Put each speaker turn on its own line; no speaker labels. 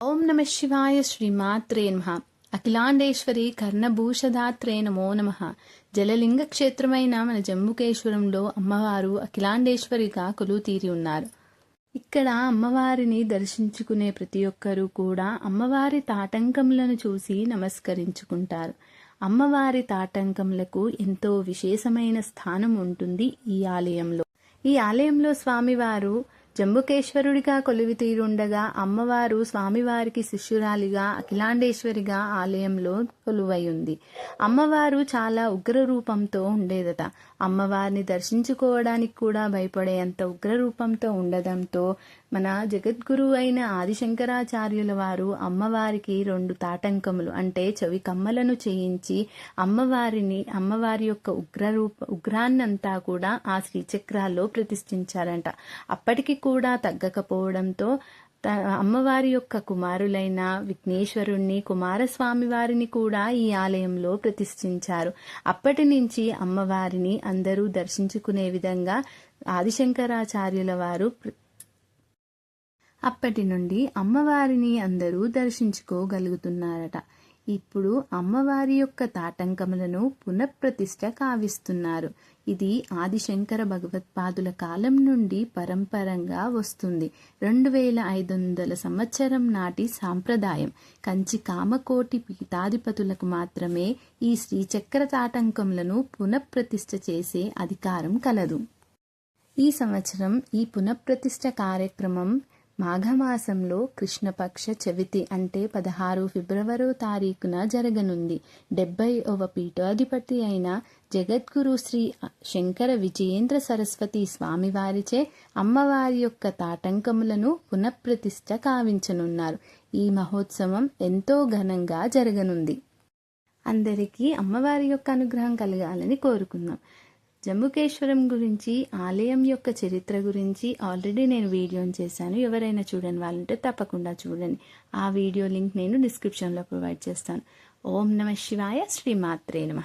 ఓం నమ శివాయ శ్రీమాత్రే నమ. అఖిలాండేశ్వరి కర్ణభూషధాత్రే నమో నమ. జలలింగ క్షేత్రమైన మన జమ్ముకేశ్వరంలో అమ్మవారు అఖిలాండేశ్వరిగా కొలుతీరి ఉన్నారు. ఇక్కడ అమ్మవారిని దర్శించుకునే ప్రతి ఒక్కరూ కూడా అమ్మవారి తాటంకములను చూసి నమస్కరించుకుంటారు. అమ్మవారి తాటంకములకు ఎంతో విశేషమైన స్థానం ఉంటుంది ఈ ఆలయంలో. ఈ ఆలయంలో స్వామివారు జంబుకేశ్వరుడిగా కొలువి తీరుండగా అమ్మవారు స్వామివారికి శిష్యురాలిగా అఖిలాండేశ్వరిగా ఆలయంలో కొలువై ఉంది అమ్మవారు చాలా ఉగ్ర రూపంతో ఉండేదట. అమ్మవారిని దర్శించుకోవడానికి కూడా భయపడేంత ఉగ్ర రూపంతో ఉండడంతో మన జగద్గురు అయిన ఆదిశంకరాచార్యుల వారు అమ్మవారికి రెండు తాటంకములు అంటే చెవి కమ్మలను చేయించి అమ్మవారిని అమ్మవారి యొక్క ఉగ్ర రూప ఉగ్రాన్నంతా కూడా ఆ శ్రీచక్రాల్లో ప్రతిష్ఠించారంట. అప్పటికి కూడా కూడా తగ్గకపోవడంతో అమ్మవారి యొక్క కుమారులైన విఘ్నేశ్వరుణ్ణి కుమారస్వామి వారిని కూడా ఈ ఆలయంలో ప్రతిష్ఠించారు. అప్పటి నుంచి అమ్మవారిని అందరూ దర్శించుకునే విధంగా ఆదిశంకరాచార్యుల వారు అప్పటి నుండి అమ్మవారిని అందరూ దర్శించుకోగలుగుతున్నారట. ఇప్పుడు అమ్మవారి యొక్క తాటంకములను పునఃప్రతిష్ట కావిస్తున్నారు. ఇది ఆదిశంకర భగవత్పాదుల కాలం నుండి పరంపరంగా వస్తుంది. రెండు వేల ఐదు వందల సంవత్సరం నాటి సాంప్రదాయం. కంచి కామకోటి పీఠాధిపతులకు మాత్రమే ఈ శ్రీచక్ర తాటంకములను పునఃప్రతిష్ఠ చేసే అధికారం కలదు. ఈ సంవత్సరం ఈ పునఃప్రతిష్ఠ కార్యక్రమం మాఘమాసంలో కృష్ణపక్ష చవితి అంటే పదహారు ఫిబ్రవరి తారీఖున జరగనుంది. డెబ్బైవ పీఠాధిపతి అయిన జగద్గురు శ్రీ శంకర విజయేంద్ర సరస్వతి స్వామివారిచే అమ్మవారి యొక్క తాటంకములను పునఃప్రతిష్ఠ కావించనున్నారు. ఈ మహోత్సవం ఎంతో ఘనంగా జరగనుంది. అందరికీ అమ్మవారి యొక్క అనుగ్రహం కలగాలని కోరుకుందాం. జంబుకేశ్వరం గురించి ఆలయం యొక్క చరిత్ర గురించి ఆల్రెడీ నేను వీడియోని చేశాను. ఎవరైనా చూడని వాళ్ళంటే తప్పకుండా చూడండి. ఆ వీడియో లింక్ నేను డిస్క్రిప్షన్లో ప్రొవైడ్ చేస్తాను. ఓం నమ శివాయ శ్రీమాత్రే నమ.